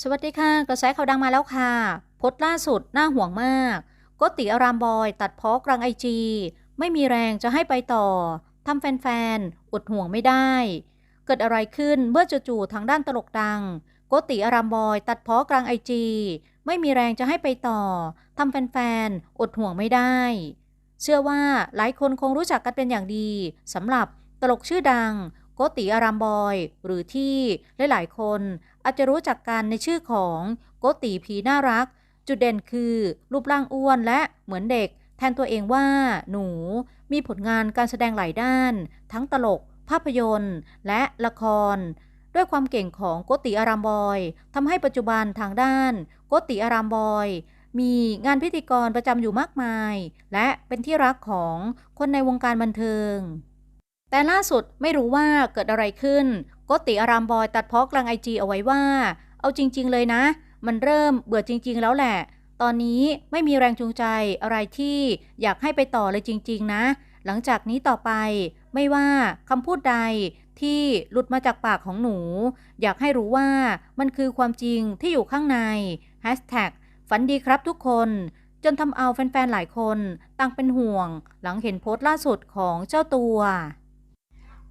สวัสดีค่ะ กระแสข่าวดังมาแล้วค่ะโพสต์ล่าสุดน่าห่วงมากโกติอารามบอยตัดพาะกลางไอจีไม่มีแรงจะให้ไปต่อทำแฟนๆอดห่วงไม่ได้ เกิดอะไรขึ้นเมื่อจู่ๆทางด้านตลกดังโกติอารามบอยตัดพาะกลางไอจีไม่มีแรงจะให้ไปต่อทำแฟนๆอดห่วงไม่ได้ เชื่อว่าหลายคนคงรู้จักกันเป็นอย่างดีสำหรับตลกชื่อดัง โกติอารามบอย หรือที่หลายๆ คนอาจจะรู้จักกันในชื่อของโกติผีน่ารัก จุดเด่นคือรูปร่างอ้วนและเหมือนเด็ก แทนตัวเองว่าหนูมีผลงานการแสดงหลายด้าน ทั้งตลก ภาพยนตร์ และละคร ด้วยความเก่งของโกติอารามบอยทำให้ปัจจุบันทางด้านโกติอารามบอยมีงานพิธีกรประจำอยู่มากมาย และเป็นที่รักของคนในวงการบันเทิง แต่ล่าสุดไม่รู้ว่าเกิดอะไรขึ้นกติอารามบอยตัดพาะกลางไอจีเอาไว้ว่า เอาจริง ๆ เลยนะ มันเริ่มเบื่อจริง ๆ แล้วแหละ ตอนนี้ไม่มีแรงจูงใจอะไรที่อยากให้ไปต่อเลยจริง ๆ นะ หลังจากนี้ต่อไป ไม่ว่าคำพูดใดที่หลุดมาจากปากของหนู อยากให้รู้ว่ามันคือความจริงที่อยู่ข้างใน Hashtag ฝันดีครับทุกคนจนทำเอาแฟนๆ หลายคนต่างเป็นห่วง หลังเห็นโพสต์ล่าสุดของเจ้าตัว